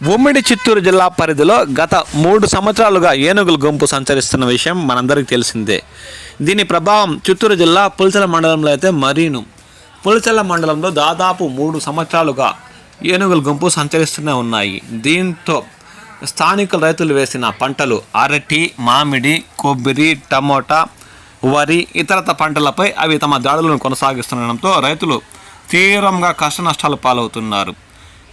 ఉమ్మడి చిత్తూరు జిల్లా పరిధిలో గత మూడు సంవత్సరాలుగా ఏనుగుల గుంపు సంచరిస్తున్న విషయం మనందరికీ తెలిసిందే. దీని ప్రభావం చిత్తూరు జిల్లా పులిచెల మండలంలో అయితే మరీను. పులిచెల మండలంలో దాదాపు మూడు సంవత్సరాలుగా ఏనుగుల గుంపు సంచరిస్తూనే ఉన్నాయి. దీంతో స్థానిక రైతులు వేసిన పంటలు అరటి మామిడి కొబ్బరి టమోటా వరి ఇతరత పంటలపై అవి తమ దాడులను కొనసాగిస్తుండడంతో రైతులు తీవ్రంగా కష్టనష్టాలు పాలవుతున్నారు.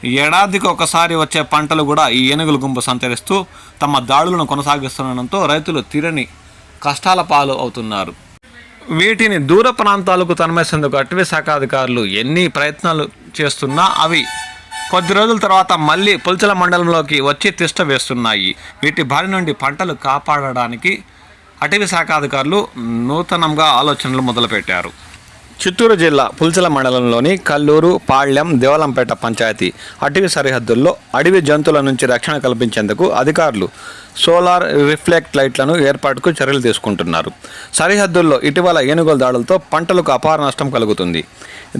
ఏడాదికి ఒకసారి వచ్చే పంటలు కూడా ఈ ఏనుగుల గుంపు సంతరిస్తూ తమ దాడులను కొనసాగిస్తుండడంతో రైతులు తీరని కష్టాల పాలు అవుతున్నారు. వీటిని దూర ప్రాంతాలకు తనమేసేందుకు అటవీ శాఖ అధికారులు ఎన్ని ప్రయత్నాలు చేస్తున్నా అవి కొద్ది రోజుల తర్వాత మళ్ళీ పులిచల మండలంలోకి వచ్చి తిష్ట వేస్తున్నాయి. వీటి బారి నుండి పంటలు కాపాడడానికి అటవీ శాఖ అధికారులు నూతనంగా ఆలోచనలు మొదలుపెట్టారు. చిత్తూరు జిల్లా పుల్చల మండలంలోని కల్లూరు పాళ్యం దేవలంపేట పంచాయతీ అటవీ సరిహద్దుల్లో అడవి జంతువుల నుంచి రక్షణ కల్పించేందుకు అధికారులు సోలార్ రిఫ్లెక్ట్ లైట్లను ఏర్పాటుకు చర్యలు తీసుకుంటున్నారు. సరిహద్దుల్లో ఇటీవల ఏనుగుల దాడులతో పంటలకు అపార నష్టం కలుగుతుంది.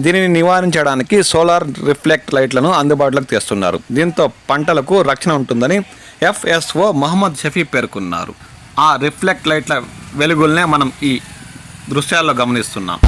దీనిని నివారించడానికి సోలార్ రిఫ్లెక్ట్ లైట్లను అందుబాటులోకి తెస్తున్నారు. దీంతో పంటలకు రక్షణ ఉంటుందని ఎఫ్ఎస్ఓ మహమ్మద్ షఫీ పేర్కొన్నారు. ఆ రిఫ్లెక్ట్ లైట్ల వెలుగుల్నే మనం ఈ దృశ్యాల్లో గమనిస్తున్నాం.